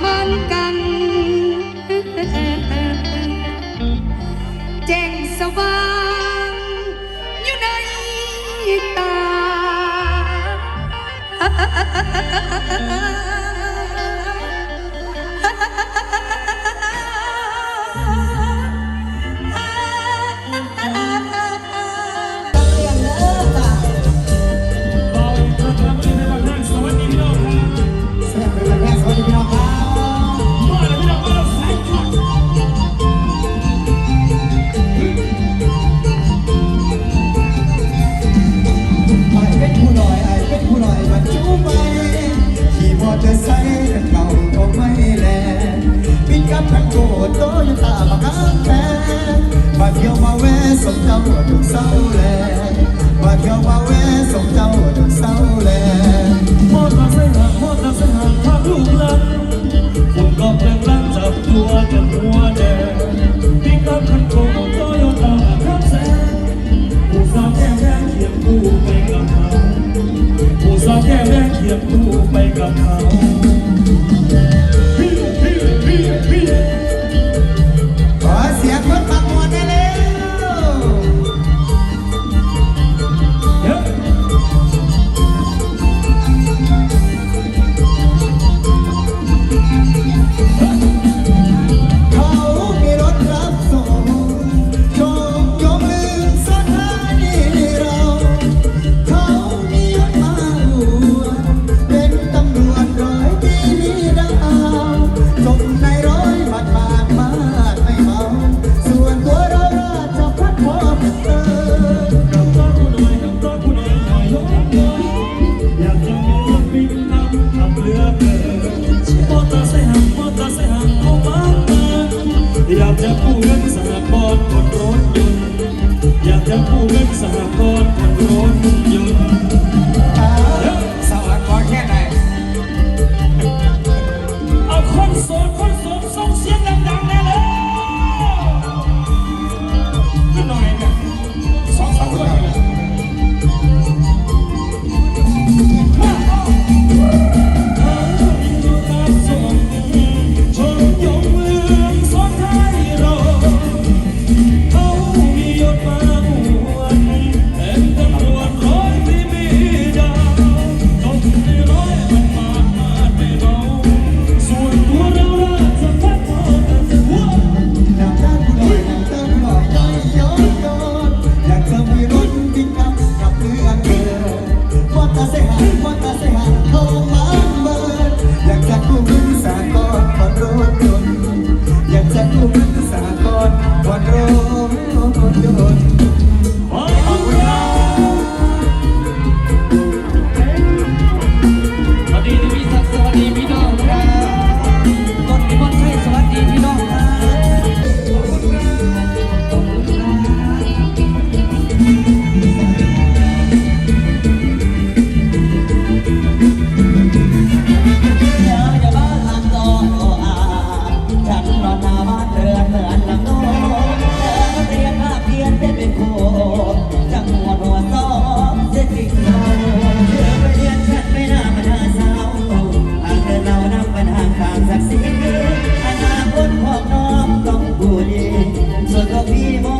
hơn cần chèn sao vang như nơi ta? ทุกเศร้าแลว่าเวว่าเจ้าทุมดรักใส่หมดรักใส่หางลูกหลังคุณก็แปลงร่างจับตัวกันหัวแดงพิกอัพคันโคโตโยต้าครับแสงผู้าแก้แดงเขียบคู่ไปกับเขาผู้าแก้แดงเขียบคู่ไปกับเขา 这个迷茫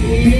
Thank you.